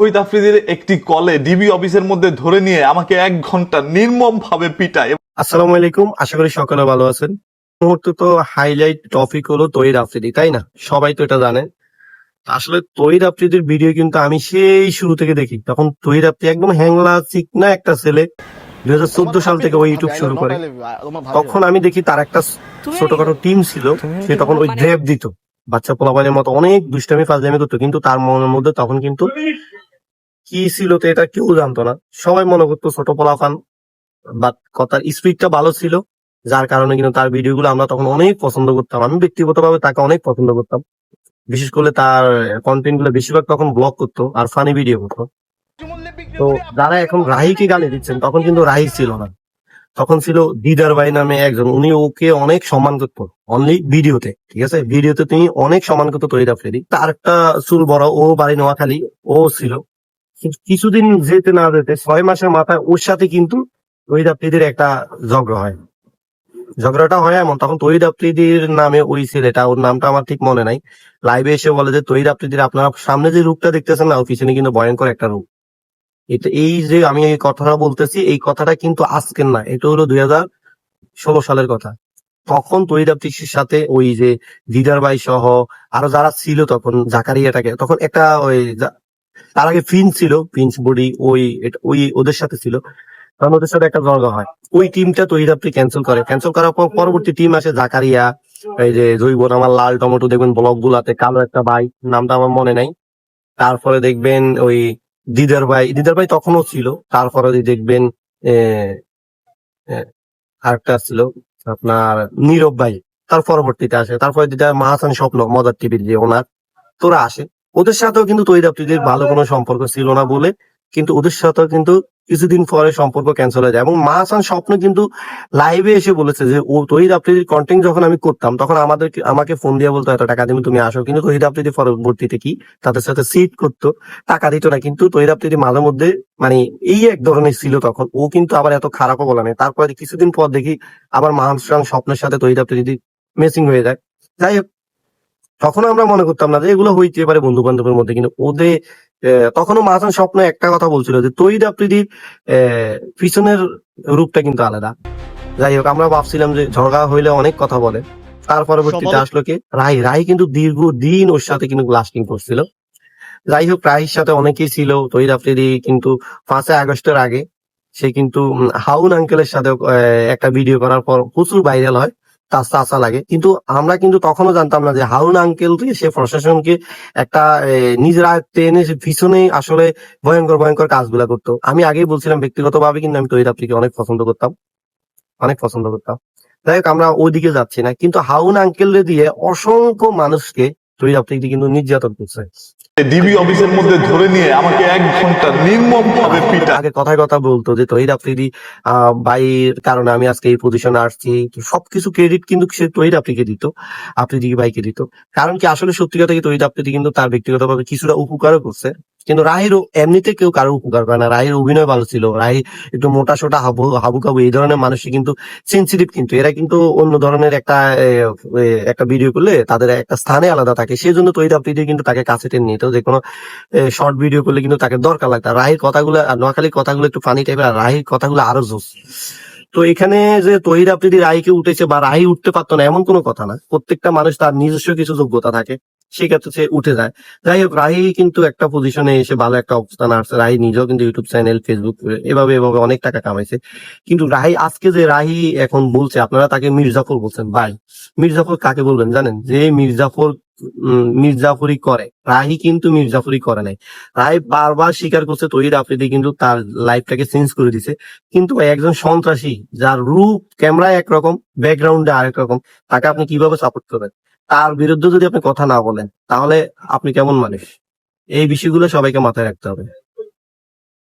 শহীদ আফ্রিদির একটি কলে ডিবি অফিসের মধ্যে ধরে নিয়ে আমাকে এক ঘণ্টা নির্মম ভাবে পিটায়। আসসালামু আলাইকুম, আশা করি সকলে ভালো আছেন। মুহূর্তে তো হাইলাইট টপিক হলো তৈর আফ্রিদি, তাই না? সবাই তো এটা জানে। আসলে তৈর আফ্রিদির ভিডিও কিন্তু আমি সেই শুরু থেকে দেখি, তখন তৈর আফ্রিদি একদম হ্যাংলা চিকনা একটা ছেলে। দুই হাজার চোদ্দ সাল থেকে ওই ইউটিউব শুরু করে। তখন আমি দেখি তার একটা ছোটখাটো টিম ছিল, সে তখন ওই ড্রেপ দিত। বাচ্চা পোলাপানের মতো অনেক দুষ্টামি, ফাজলামি করতো, কিন্তু তার মনের মধ্যে তখন কিন্তু কি ছিল তো এটা কেউ জানতো না। সবাই মনে করতো ছোট পোলাপান বাট কথার স্পিডটা ভালো ছিল, যার কারণে কিন্তু তার ভিডিওগুলো আমরা তখন অনেক পছন্দ করতাম। আমি ব্যক্তিগতভাবে তাকে অনেক পছন্দ করতাম। বিশেষ করে তার কন্টেন্টগুলো বেশিরভাগ তখন ব্লগ করতো আর ফানি ভিডিও করতো। তো যারা এখন রাহিকে গালি দিচ্ছেন, তখন কিন্তু রাহি ছিল না। তখন ছিল দিদার ভাই নামে একজন, উনি ওকে অনেক সম্মান করতো অনলি ভিডিওতে, ঠিক আছে? ভিডিওতে তিনি অনেক সম্মান করতো তৈরি ফেরি তার একটা চুল বড়, ও বাড়ি নোয়াখালী, ও ছিল। কিছুদিন যেতে না যেতে ছয় মাসের মাথায় ওর সাথে কিন্তু আফ্রিদির একটা ঝগড়া হয়। ঝগড়াটা হয় এমন, তখন আফ্রিদির নামে ওই ছেলেটা, ওর নামটা আমার ঠিক মনে নাই। লাইভে এসে বলে যে আফ্রিদির আপনারা সামনে যে রূপটা দেখতেছেন না পিছনে কিন্তু ভয়ঙ্কর একটা রূপ। এটা এই যে আমি এই কথাটা বলতেছি, এই কথাটা কিন্তু আজকের না, এটা হলো দুই হাজার ষোলো সালের কথা। তখন আফ্রিদির সাথে ওই যে দিদার ভাই সহ আরও যারা ছিল তখন, জাকারিয়াটাকে, তখন একটা ওই তার আগে ফিন্স ছিল, ফিন্স বডি ওই ওই ওদের সাথে ছিল। তখন ওদের সাথে একটা দরগা হয়। ওই টিমটা তৈরি আপনি ক্যান্সেল করে। ক্যান্সেল করার পর পরবর্তী টিম আসে জাকারিয়া, এই যে জৈব আমার লাল টমেটো দেখবেন ব্লক গুলাতে, কালো একটা ভাই নামটা আমার মনে নাই। তারপরে দেখবেন ওই দিদার ভাই দিদার ভাই তখনও ছিল। তারপরে দেখবেন আরেকটা ছিল আপনার নীরব ভাই। তার পরবর্তীতে আসে। তারপরে যেটা মাহাসান স্বপ্ন মজার টিভির যে ওনার, তোরা আসে। ওদের সাথেও কিন্তু তৈরি ভালো কোনো সম্পর্ক ছিল না বলে কিন্তু ওদের সাথেও কিন্তু কিছুদিন পরে সম্পর্ক ক্যান্সেল হয়ে যায়। এবং মাহাসান স্বপ্ন কিন্তু লাইভে এসে বলেছে যে, ও তহিদ আফ্রিদির কন্টেন্ট যখন আমি করতাম, তখন আমাদের আমাকে ফোন দিয়ে বলতো, এত টাকা দিবি তুমি আসো। কিন্তু তহিদ আফ্রিদি পরবর্তীতে কি? তাদের সাথে সিট করতো, টাকা দিত না। কিন্তু তহিদ আফ্রিদি মাঝে মধ্যে মানে এই এক ধরনের ছিল তখন। ও কিন্তু আবার এত খারাপও বলে নাই। তারপরে কিছুদিন পর দেখি আবার মাহাসান স্বপ্নের সাথে তহিদ আফ্রিদি মেসিং হয়ে যায়। যাই হোক তখন আমরা মনে করতাম না যে এগুলো হইতে পারে বন্ধু বান্ধবের মধ্যে কিন্তু ওদের তখনও মাহাসান স্বপ্ন একটা কথা বলছিল যে তৈরি আফ্রিদির আহ, পিছনের রূপটা কিন্তু আলাদা। যাই হোক আমরা ভাবছিলাম যে ঝগড়া হইলে অনেক কথা বলে। তার পরবর্তীতে আসলো কি? রাই রাই কিন্তু দীর্ঘ দিন ওর সাথে কিন্তু লাস্টিং করছিল। যাই হোক রাহির সাথে অনেকেই ছিল তৈরি আফ্রিদি কিন্তু পাঁচই আগস্টের আগে। সে কিন্তু হাউন আঙ্কেলের সাথে একটা ভিডিও করার পর প্রচুর ভাইরাল হয়। তার আসা লাগে। কিন্তু আমরা কিন্তু তখনও জানতাম না যে হারুন আঙ্কেল সে প্রশাসনকে একটা নিজের আয়ত্তে এনে সে পিছনে আসলে ভয়ঙ্কর ভয়ঙ্কর কাজগুলো করতো। আমি আগেই বলছিলাম ব্যক্তিগতভাবে কিন্তু আমি তৈরি আফ্রিকে অনেক পছন্দ করতাম। অনেক পছন্দ করতাম। যাই হোক, আমরা ওইদিকে যাচ্ছি না। কিন্তু হাউন আঙ্কেল দিয়ে অসংখ্য মানুষকে কিন্তু নির্যাতন করছে ডিবি অফিসের মধ্যে ধরে নিয়ে আমাকে এক ঘণ্টা নির্মম ভাবে পিটায়। আগে কথায় কথা বলতো যে তহিদ আফ্রিদি ভাইয়ের কারণে আমি আজকে এই পজিশনে আসছি। সবকিছু ক্রেডিট কিন্তু সে তহিদ আফ্রিকে দিত। আফ্রিদিকে ভাইকে দিত। কারণ কি আসলে সত্যি কথা কি তহিদ আফ্রিদি কিন্তু তার ব্যক্তিগতভাবে কিছুটা উপকারও করছে। কিন্তু রাহিরও এমনিতে কেউ কারও উপকার করে না। রাহির অভিনয় ভালো ছিল, রাহি একটু মোটা সোটা হাবু হাবু কাবু এই ধরনের মানুষই কিন্তু সেন্সিটিভ কিন্তু। এরা কিন্তু অন্য ধরনের একটা একটা ভিডিও করলে তাদের একটা স্থানে আলাদা থাকে। সেই জন্য তৈরি আফ্রিদি কিন্তু তাকে কাছে টেনে নিত যে কোনো শর্ট ভিডিও করলে কিন্তু তাকে দরকার লাগতো রাহির কথাগুলো আর নোয়াখালীর কথাগুলো একটু ফানি টাইপের আর রাহির কথাগুলো আরও জোস। তো এখানে যে তহিদ আফ্রিদি রাহিকে উঠেছে বা রাহি উঠতে পারতো না, এমন কোনো কথা না। প্রত্যেকটা মানুষ তার নিজস্ব কিছু যোগ্যতা থাকে। সেক্ষেত্রে সে উঠে যায়। যাই হোক, রাহি কিন্তু একটা পজিশনে এসে ভালো একটা অবস্থান আসছে রাহি নিজেও কিন্তু ইউটিউব চ্যানেল ফেসবুক এভাবে এভাবে অনেক টাকা কামাইছে। কিন্তু রাহি, আজকে যে রাহি এখন বলছে, আপনারা তাকে মির্জাফর বলছেন। ভাই, মির্জাফর কাকে বলবেন জানেন? যে মির্জাফর মির্জাফরি করে। রাহি কিন্তু মির্জাফরি করে নাই। রাহি বারবার স্বীকার করছে তহিদ আফ্রিদি কিন্তু তার লাইফটাকে চেঞ্জ করে দিছে। কিন্তু একজন সন্ত্রাসী, যার রূপ ক্যামেরায় একরকম ব্যাকগ্রাউন্ডে আরেক রকম তাকে আপনি কীভাবে সাপোর্ট করবেন? তার বিরুদ্ধে যদি আপনি কথা না বলেন, তাহলে আপনি কেমন মানুষ? এই বিষয়গুলো সবাইকে মাথায় রাখতে হবে।